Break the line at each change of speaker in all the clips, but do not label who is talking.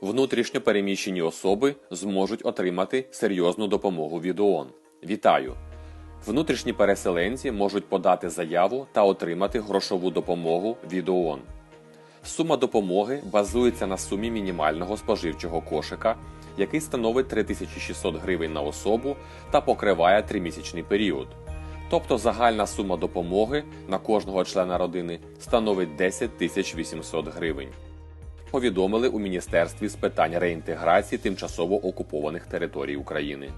Внутрішньо переміщені особи зможуть отримати серйозну допомогу від ООН. Вітаю! Внутрішні переселенці можуть подати заяву та отримати грошову допомогу від ООН. Сума допомоги базується на сумі мінімального споживчого кошика, який становить 3600 гривень на особу та покриває тримісячний період. Тобто загальна сума допомоги на кожного члена родини становить 10 800 гривень. Повідомили у Міністерстві з питань реінтеграції тимчасово окупованих територій України.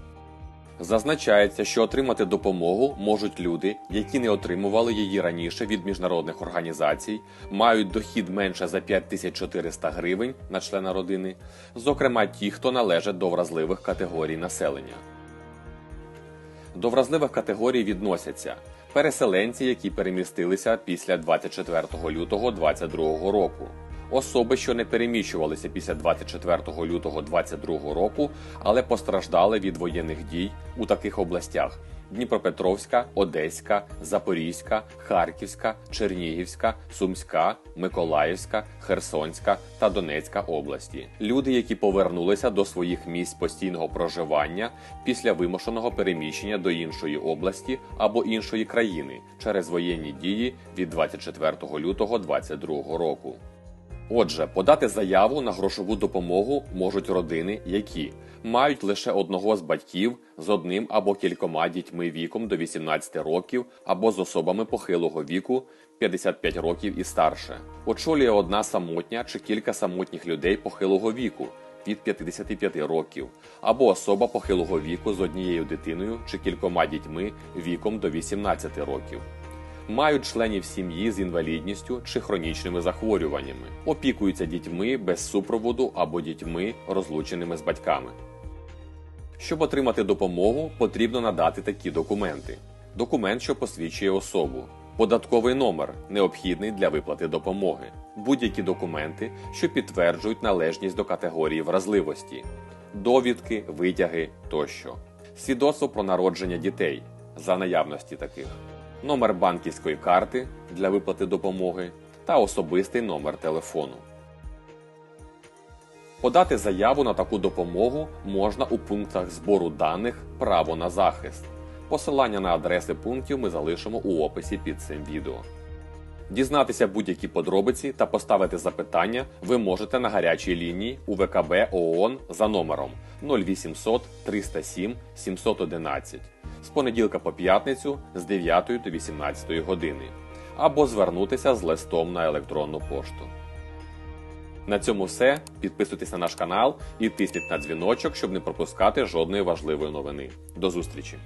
Зазначається, що отримати допомогу можуть люди, які не отримували її раніше від міжнародних організацій, мають дохід менше за 5400 гривень на члена родини, зокрема ті, хто належать до вразливих категорій населення. До вразливих категорій відносяться переселенці, які перемістилися після 24 лютого 2022 року, особи, що не переміщувалися після 24 лютого 2022 року, але постраждали від воєнних дій у таких областях: Дніпропетровська, Одеська, Запорізька, Харківська, Чернігівська, Сумська, Миколаївська, Херсонська та Донецька області. Люди, які повернулися до своїх місць постійного проживання після вимушеного переміщення до іншої області або іншої країни через воєнні дії від 24 лютого 2022 року. Отже, подати заяву на грошову допомогу можуть родини, які мають лише одного з батьків з одним або кількома дітьми віком до 18 років, або з особами похилого віку 55 років і старше, очолює одна самотня чи кілька самотніх людей похилого віку від 55 років, або особа похилого віку з однією дитиною чи кількома дітьми віком до 18 років мають членів сім'ї з інвалідністю чи хронічними захворюваннями, опікуються дітьми без супроводу або дітьми, розлученими з батьками. Щоб отримати допомогу, потрібно надати такі документи: документ, що посвідчує особу, податковий номер, необхідний для виплати допомоги, будь-які документи, що підтверджують належність до категорії вразливості, довідки, витяги тощо, свідоцтво про народження дітей. За наявності таких номер банківської карти для виплати допомоги та особистий номер телефону. Подати заяву на таку допомогу можна у пунктах збору даних Право на захист. Посилання на адреси пунктів ми залишимо у описі під цим відео. Дізнатися будь-які подробиці та поставити запитання ви можете на гарячій лінії УВКБ ООН за номером 0800 307 711 з понеділка по п'ятницю з 9 до 18 години або звернутися з листом на електронну пошту. На цьому все. Підписуйтесь на наш канал і тисніть на дзвіночок, щоб не пропускати жодної важливої новини. До зустрічі!